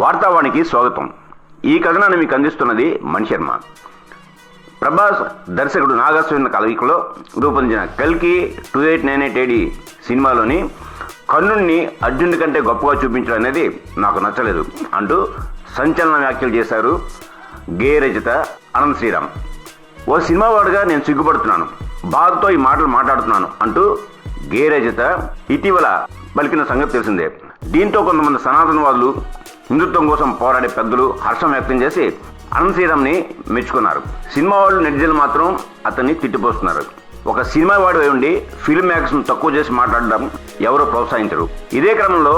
వార్తావాణికి స్వాగతం. ఈ కథనాన్ని మీకు అందిస్తున్నది మణిశర్మ ప్రభాస్ దర్శకుడు నాగార్జున కలయికలో రూపొందించిన కల్కి two eight nine eight AD సినిమాలోని కర్ణుణ్ణి అర్జునుడి కంటే గొప్పగా చూపించడం అనేది నాకు నచ్చలేదు అంటూ సంచలన వ్యాఖ్యలు చేశారు గే రచిత అనంత్ శ్రీరామ్. ఓ సినిమా వాడుగా నేను సిగ్గుపడుతున్నాను. బాధతో ఈ మాటలు మాట్లాడుతున్నాను అంటూ గేరచిత ఇటీవల పలికిన సంగతి తెలిసిందే. దీంతో కొంతమంది సనాతనవాదులు హిందుత్వం కోసం పోరాడే పెద్దలు హర్షం వ్యక్తం చేసి అనంత శ్రీరామ్ని మెచ్చుకున్నారు. సినిమా వాళ్ళు నెటిజన్లు మాత్రం అతన్ని తిట్టిపోస్తున్నారు. ఒక సినిమా వాడు ఉండి ఫిల్మ్ మేకర్స్ను తక్కువ చేసి మాట్లాడడం ఎవరు ప్రోత్సహించరు. ఇదే క్రమంలో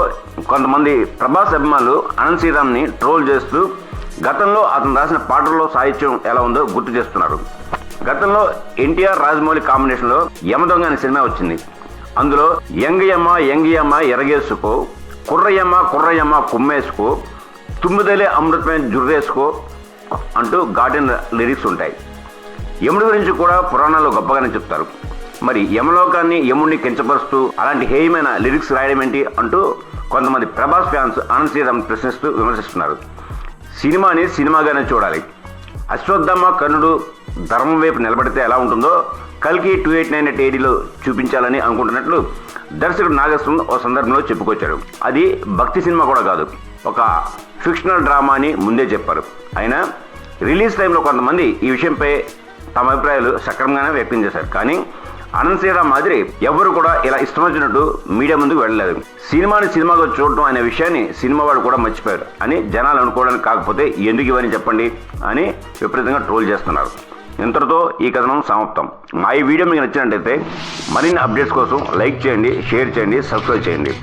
కొంతమంది ప్రభాస్ అభిమానులు అనంత్ శ్రీరామ్ని ట్రోల్ చేస్తూ గతంలో అతను రాసిన పాటల్లో సాహిత్యం ఎలా ఉందో గుర్తు చేస్తున్నారు. గతంలో ఎన్టీఆర్ రాజమౌళి కాంబినేషన్లో యమదొంగ అనే సినిమా వచ్చింది. అందులో యంగయమ్మ యంగియమ్మ ఎరగేసుకో కుర్రయ్యమ్మ కుర్రయ్యమ్మ కుమ్మేసుకో తుమ్మిదలే అమృతమైన జుర్రేసుకో అంటూ ఘాటిన లిరిక్స్ ఉంటాయి. యముడి గురించి కూడా పురాణాలు గొప్పగానే చెప్తారు. మరి యమలోకాన్ని యముడిని కించపరుస్తూ అలాంటి హేయమైన లిరిక్స్ రాయడం ఏంటి అంటూ కొంతమంది ప్రభాస్ ఫ్యాన్స్ ఆనంద్ శ్రీరామ్ ప్రశ్నిస్తూ విమర్శిస్తున్నారు. సినిమాని సినిమాగానే చూడాలి. అశ్వత్థమ్మ కర్ణుడు ధర్మం వైపు నిలబడితే ఎలా ఉంటుందో కల్కి టూ ఎయిట్ నైన్ ఎయిట్ ఏడీలో చూపించాలని అనుకుంటున్నట్లు దర్శకుడు నాగేశ్వరం ఓ సందర్భంలో చెప్పుకొచ్చారు. అది భక్తి సినిమా కూడా కాదు. ఒక ఫిక్షనల్ డ్రామా అని ముందే చెప్పారు. అయినా రిలీజ్ టైంలో కొంతమంది ఈ విషయంపై తమ అభిప్రాయాలు సక్రమంగానే వ్యక్తం చేశారు. కానీ అనంత్ శ్రీరామ్ మాదిరి ఎవరు కూడా ఇలా ఇష్టం వచ్చినట్టు మీడియా ముందుకు వెళ్ళలేదు. సినిమాని సినిమాగా చూడటం అనే విషయాన్ని సినిమా వాడు కూడా మర్చిపోయారు. అని జనాలు అనుకోవడానికి కాకపోతే ఎందుకు ఇవని చెప్పండి అని విపరీతంగా ట్రోల్ చేస్తున్నారు. ఇంతటితో ఈ కథనం సమాప్తం. మా ఈ వీడియో మీకు నచ్చినట్టయితే మరిన్ని అప్డేట్స్ కోసం లైక్ చేయండి షేర్ చేయండి సబ్స్క్రైబ్ చేయండి.